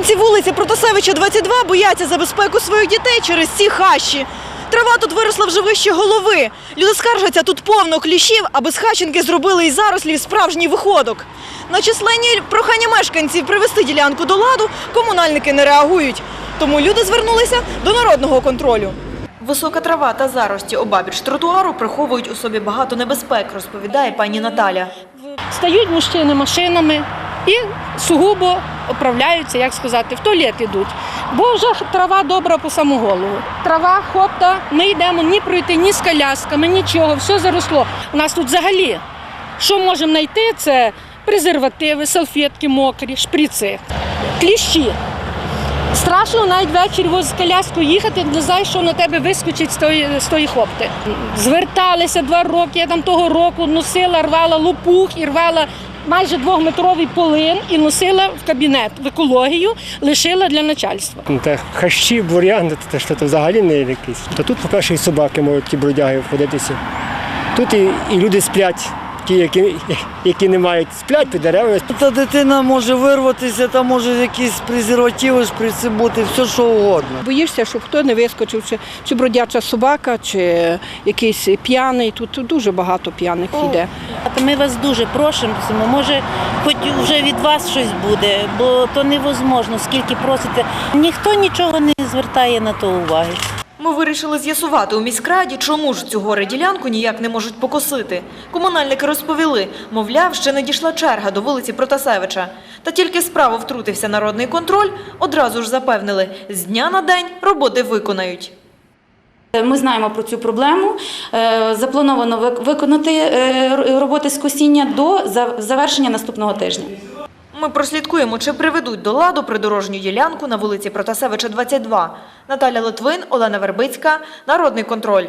Мешканці вулиці Протасевича 22 бояться за безпеку своїх дітей через ці хащі. Трава тут виросла вже вище голови. Люди скаржаться, тут повно кліщів, а безхатченки зробили із зарослів справжній виходок. На численні прохання мешканців привести ділянку до ладу комунальники не реагують. Тому люди звернулися до народного контролю. Висока трава та зарості обабіч тротуару приховують у собі багато небезпек, розповідає пані Наталя. Стають мужчини машинами і сугубо оправляються, як сказати, в туалет йдуть. Бо вже трава добра по саму голову. Трава, хопта, ми йдемо ні пройти, ні з колясками, нічого, все заросло. У нас тут взагалі, що можемо знайти, це презервативи, салфетки мокрі, шприци, кліщі. Страшно навіть ввечері з коляскою їхати, не знаєш, що на тебе вискочить з тої, з тої хопти. Зверталися два роки, я там того року носила, рвала лопух і рвала майже двохметровий полин і носила в кабінет в екологію, лишила для начальства. Те хащі, бур'яни, те що то взагалі не якийсь. Та тут, по-перше, і собаки можуть ті бродяги входитися. Тут і, і люди сплять, ті, які, які не мають сплять під деревами. Та дитина може вирватися, там може якісь презервативи, бути, все що угодно. Боїшся, щоб хто не вискочив, чи, чи бродяча собака, чи якийсь п'яний. Тут дуже багато п'яних йде. Ми вас дуже просимо, може, хоч вже від вас щось буде, бо то невозможно, скільки просите. Ніхто нічого не звертає на то уваги. Ми вирішили з'ясувати у міськраді, чому ж цю горе ділянку ніяк не можуть покосити. Комунальники розповіли, мовляв, ще не дійшла черга до вулиці Протасевича. Та тільки справу втрутився народний контроль, одразу ж запевнили, з дня на день роботи виконають. Ми знаємо про цю проблему. Е, Заплановано виконати е, роботи з косіння до завершення наступного тижня. Ми прослідкуємо, чи приведуть до ладу придорожню ділянку на вулиці Протасевича, 22. Наталя Литвин, Олена Вербицька, Народний контроль.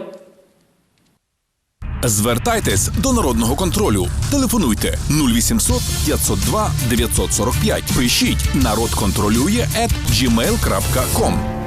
Звертайтесь до народного контролю. Телефонуйте 0800 502 945. Пишіть народ контролює gmail.com.